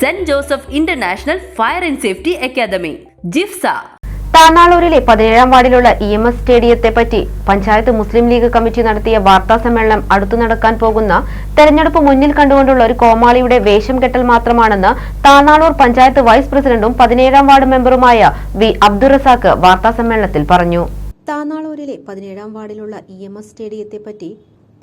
Saint Joseph International Fire and Safety Academy ജിഫ്സ. താനാളൂരിലെ പതിനേഴാം വാർഡിലുള്ള ഇ എം എസ് സ്റ്റേഡിയത്തെ പറ്റി പഞ്ചായത്ത് മുസ്ലിം ലീഗ് കമ്മിറ്റി നടത്തിയ വാർത്താ സമ്മേളനം അടുത്തു നടക്കാൻ പോകുന്ന തെരഞ്ഞെടുപ്പ് മുന്നിൽ കണ്ടുകൊണ്ടുള്ള ഒരു കോമാളിയുടെ വേഷം കെട്ടൽ മാത്രമാണെന്ന് താനാളൂർ പഞ്ചായത്ത് വൈസ് പ്രസിഡന്റും പതിനേഴാം വാർഡ് മെമ്പറുമായ വി അബ്ദുറസാക്ക് വാർത്താ സമ്മേളനത്തിൽ പറഞ്ഞു. താനാളൂരിലെ പതിനേഴാം വാർഡിലുള്ള ഇ എം എസ് സ്റ്റേഡിയത്തെ പറ്റി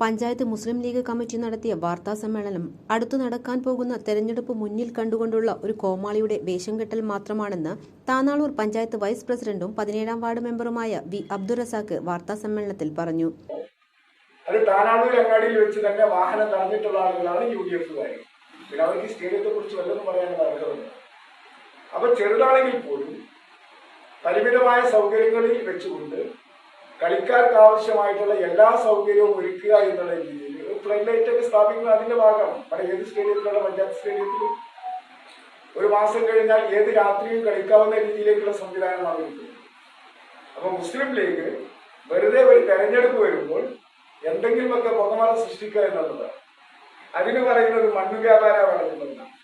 പഞ്ചായത്ത് മുസ്ലിം ലീഗ് കമ്മിറ്റി നടത്തിയ വാർത്താ സമ്മേളനം അടുത്തു നടക്കാൻ പോകുന്ന തെരഞ്ഞെടുപ്പ് മുന്നിൽ കണ്ടുകൊണ്ടുള്ള ഒരു കോമാളിയുടെ വേഷം കെട്ടൽ മാത്രമാണെന്ന് താനാളൂർ പഞ്ചായത്ത് വൈസ് പ്രസിഡന്റും പതിനേഴാം വാർഡ് മെമ്പറുമായ വി അബ്ദുറസാക്ക് വാർത്താ സമ്മേളനത്തിൽ പറഞ്ഞു. അത് താനാളൂർ അങ്ങാടിയിൽ വെച്ച് തന്നെ വാഹനം തടഞ്ഞിട്ടുള്ള ആളുകളാണ് യു ഡി എഫുകാർ പിന്നെ അവർക്ക് സ്റ്റേഡിയത്തെ കുറിച്ച് വല്ലതും അപ്പൊ ചെറുതാണെങ്കിൽ പോലും പരിമിതമായ സൗകര്യങ്ങളിൽ വെച്ചുകൊണ്ട് കളിക്കാർക്ക് ആവശ്യമായിട്ടുള്ള എല്ലാ സൗകര്യവും ഒരുക്കുക എന്നുള്ള രീതിയിൽ ഫ്ലഡ് ലൈറ്റ് ഒക്കെ സ്ഥാപിക്കുന്നത് അതിന്റെ ഭാഗമാണ്. അവിടെ ഏത് സ്റ്റേഡിയത്തിലുള്ള പഞ്ചായത്ത് സ്റ്റേഡിയത്തിൽ ഒരു മാസം കഴിഞ്ഞാൽ ഏത് രാത്രിയും കളിക്കാവുന്ന രീതിയിലേക്കുള്ള സംവിധാനമാണ് കിട്ടുന്നത് അപ്പൊ മുസ്ലിം ലീഗ് വെറുതെ ഒരു തെരഞ്ഞെടുപ്പ് വരുമ്പോൾ എന്തെങ്കിലുമൊക്കെ പുകമറ സൃഷ്ടിക്കുക എന്നുള്ളതാണ് അതിന് പറയുന്നത് മണ്ണു വ്യാപാര നടത്തുന്നതാണ്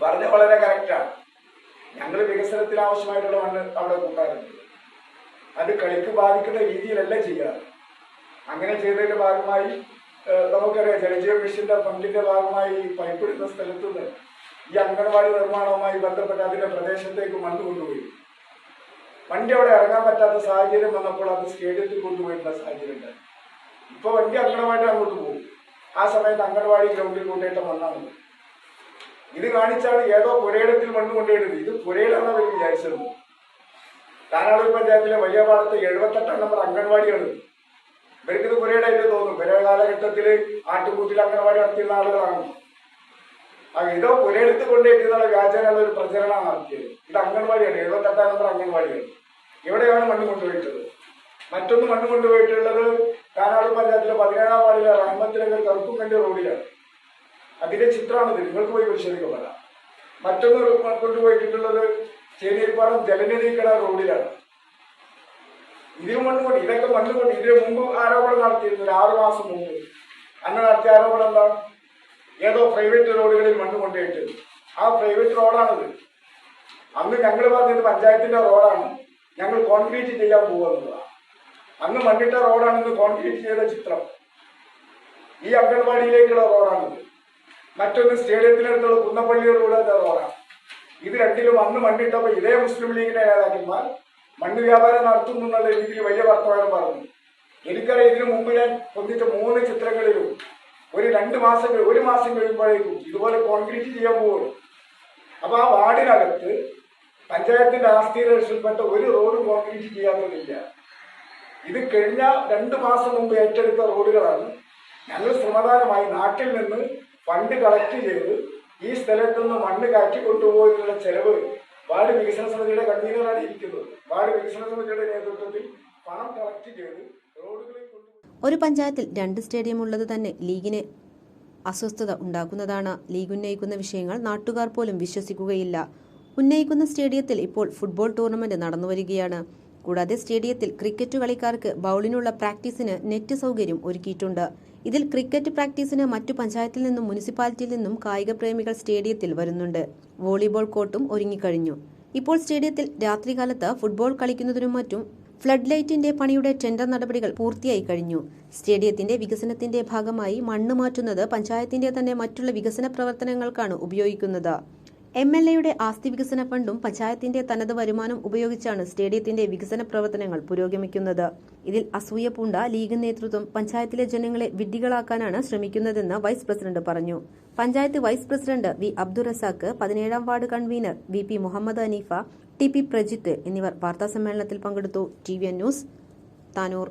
പറഞ്ഞ വളരെ കറക്റ്റാണ് ഞങ്ങൾ വികസനത്തിന് ആവശ്യമായിട്ടുള്ള മണ്ണ് അവിടെ കൂട്ടാറുണ്ട്. അത് കളിക്ക് ബാധിക്കുന്ന രീതിയിലല്ല ചെയ്യാറ് അങ്ങനെ ചെയ്തതിന്റെ ഭാഗമായി നമുക്കറിയാം ജലജീവ മിഷന്റെ ഫണ്ടിന്റെ ഭാഗമായി പൈപ്പ് ഇടുന്ന സ്ഥലത്ത് നിന്ന് ഈ അംഗൻവാടി നിർമ്മാണവുമായി ബന്ധപ്പെട്ട് അതിന്റെ പ്രദേശത്തേക്ക് മണ്ണ് കൊണ്ടുപോയി. വണ്ടി അവിടെ ഇറങ്ങാൻ പറ്റാത്ത സാഹചര്യം വന്നപ്പോൾ അത് സ്റ്റേഡിയത്തിൽ കൊണ്ടുപോയിട്ടുള്ള സാഹചര്യം ഉണ്ടായി ഇപ്പൊ വണ്ടി അങ്കണവാടി അങ്ങോട്ട് പോകും. ആ സമയത്ത് അങ്കണവാടി ഗ്രൗണ്ടിൽ കൊണ്ടുപോയിട്ട മണ്ണാണ് ഇത്. കാണിച്ചാണ് ഏതോ പുരയിടത്തിൽ മണ്ണ് കൊണ്ടുപോയിട്ടുണ്ട് ഇത് പുരയിടാണെന്ന് അവർ വിചാരിച്ചത്. താനാളൂർ പഞ്ചായത്തിലെ വലിയ പാടത്ത് എഴുപത്തെട്ടാം നമ്പർ അംഗൻവാടിയാണ്. ഇവർക്ക് ഇത് പുരയിടായിട്ട് തോന്നും. പുര കാലഘട്ടത്തിൽ ആട്ടുകൂട്ടിൽ അംഗൻവാടി നടത്തിയിരുന്ന ആളുകളാണ്. ഇതോ പുരയെടുത്ത് കൊണ്ടിട്ടുള്ള വ്യാജനുള്ള ഒരു പ്രചരണമാണ് നടത്തിയത്. ഇത് അംഗൻവാടിയാണ് എഴുപത്തെട്ടാം നമ്പർ അംഗൻവാടിയാണ്. ഇവിടെയാണ് മണ്ണ് കൊണ്ടുപോയിട്ടുള്ളത്. മറ്റൊന്ന് മണ്ണ് കൊണ്ടുപോയിട്ടുള്ളത് കാനാട് പഞ്ചായത്തിലെ പതിനേഴാം വാർഡിലെ റഹ്മത്ത് നഗർ കറുപ്പുംകണ്ടി റോഡിലാണ്. അതിന്റെ ചിത്രമാണിത്. നിങ്ങൾക്ക് പോയി പരിശോധിക്കപ്പെടാം മറ്റൊന്ന് കൊണ്ടുപോയിട്ടുള്ളത് ചേരിപ്പാടം ജലനിധിക്കട റോഡിലാണ്. ഇതിനു മുൻപ് ഇതൊക്കെ കൊണ്ട് ഇതിന് മുമ്പ് ആരോപണം നടത്തിയിരുന്നു ഒരു ആറു മാസം മുമ്പ്. അന്ന് നടത്തിയ ആരോപണം എന്താ? ഏതോ പ്രൈവറ്റ് റോഡുകളിൽ മണ്ണ് കൊണ്ടുപോയിട്ട് ആ പ്രൈവറ്റ് റോഡാണിത്. അന്ന് ഞങ്ങൾ പറഞ്ഞത് പഞ്ചായത്തിന്റെ റോഡാണ്. ഞങ്ങൾ കോൺക്രീറ്റ് ചെയ്യാൻ പോകുന്നതാണ് അന്ന് മണ്ണിട്ട റോഡാണെന്ന് കോൺക്രീറ്റ് ചെയ്ത ചിത്രം. ഈ അംഗൻവാടിയിലേക്കുള്ള റോഡാണിത്. മറ്റൊന്ന് സ്റ്റേഡിയത്തിനടുത്തുള്ള കുന്നപ്പള്ളി റോഡ് റോഡാണ്. ഇത് രണ്ടിലും അന്ന് മണ്ണിട്ടപ്പോൾ ഇതേ മുസ്ലിം ലീഗിന്റെ നേതാക്കന്മാർ മണ്ണ് വ്യാപാരം നടത്തുന്നു എന്നുള്ള രീതിയിൽ വലിയ വർത്തമാനം പറഞ്ഞു. എനിക്കറിയാം ഇതിനു മുമ്പ് ഞാൻ പൊന്നിച്ച മൂന്ന് ചിത്രങ്ങളിലും ഒരു രണ്ട് മാസം ഒരു മാസം കഴിയുമ്പോഴേക്കും ഇതുപോലെ കോൺക്രീറ്റ് ചെയ്യാൻ പോകുന്നു. അപ്പൊ ആ വാർഡിനകത്ത് പഞ്ചായത്തിന്റെ ആസ്തി രക്ഷപ്പെട്ട ഒരു റോഡ് കോൺക്രീറ്റ് ചെയ്യാത്തതില്ല. ഇത് കഴിഞ്ഞ രണ്ട് മാസം മുമ്പ് ഏറ്റെടുത്ത റോഡുകളാണ് ഞങ്ങൾ ശ്രമദാനമായി നാട്ടിൽ നിന്ന് ഫണ്ട് കളക്ട് ചെയ്ത് ഈ സ്ഥലത്തു നിന്ന് മണ്ണ് കയറ്റി കൊണ്ടുപോകാനുള്ള ചെലവ് വാർഡ് വികസന സമിതിയുടെ കൺവീനറാണ് ഇരിക്കുന്നത്. വാർഡ് വികസന സമിതിയുടെ നേതൃത്വത്തിൽ പണം കളക്ട് ചെയ്ത് റോഡുകളിൽ ഒരു പഞ്ചായത്തിൽ രണ്ട് സ്റ്റേഡിയം ഉള്ളത് തന്നെ ലീഗിന് അസ്വസ്ഥത ഉണ്ടാക്കുന്നതാണ്. ലീഗ് ഉന്നയിക്കുന്ന വിഷയങ്ങൾ നാട്ടുകാർ പോലും വിശ്വസിക്കുകയില്ല. ഉന്നയിക്കുന്ന സ്റ്റേഡിയത്തിൽ ഇപ്പോൾ ഫുട്ബോൾ ടൂർണമെന്റ് നടന്നുവരികയാണ്. കൂടാതെ സ്റ്റേഡിയത്തിൽ ക്രിക്കറ്റ് കളിക്കാർക്ക് ബൗളിനുള്ള പ്രാക്ടീസിന് നെറ്റ് സൗകര്യം ഒരുക്കിയിട്ടുണ്ട്. ഇതിൽ ക്രിക്കറ്റ് പ്രാക്ടീസിന് മറ്റു പഞ്ചായത്തിൽ നിന്നും മുനിസിപ്പാലിറ്റിയിൽ നിന്നും കായിക പ്രേമികൾ സ്റ്റേഡിയത്തിൽ വരുന്നുണ്ട്. വോളിബോൾ കോർട്ടും ഒരുങ്ങിക്കഴിഞ്ഞു. ഇപ്പോൾ സ്റ്റേഡിയത്തിൽ രാത്രികാലത്ത് ഫുട്ബോൾ കളിക്കുന്നതിനും മറ്റും ഫ്ലഡ് ലൈറ്റിന്റെ പണിയുടെ ടെൻഡർ നടപടികൾ പൂർത്തിയായി കഴിഞ്ഞു. സ്റ്റേഡിയത്തിന്റെ വികസനത്തിന്റെ ഭാഗമായി മണ്ണ് മാറ്റുന്നത് പഞ്ചായത്തിന്റെ തന്നെ മറ്റുള്ള വികസന പ്രവർത്തനങ്ങൾക്കാണ് ഉപയോഗിക്കുന്നത്. എം എൽ എയുടെ ആസ്തി വികസന ഫണ്ടും പഞ്ചായത്തിന്റെ തനത് വരുമാനം ഉപയോഗിച്ചാണ് സ്റ്റേഡിയത്തിന്റെ വികസന പ്രവർത്തനങ്ങൾ പുരോഗമിക്കുന്നത്. ഇതിൽ അസൂയ പൂണ്ട ലീഗ് നേതൃത്വം പഞ്ചായത്തിലെ ജനങ്ങളെ വിഡ്ഢികളാക്കാനാണ് ശ്രമിക്കുന്നതെന്ന് വൈസ് പ്രസിഡന്റ് പറഞ്ഞു. Panchayat vice president V Abdurazak പതിനേഴാം ward convener V P Muhammad Aneefa T P Prajith എന്നിവർ വാർത്താസമ്മേളനത്തിൽ പങ്കെടുത്തു. T V news Tanur.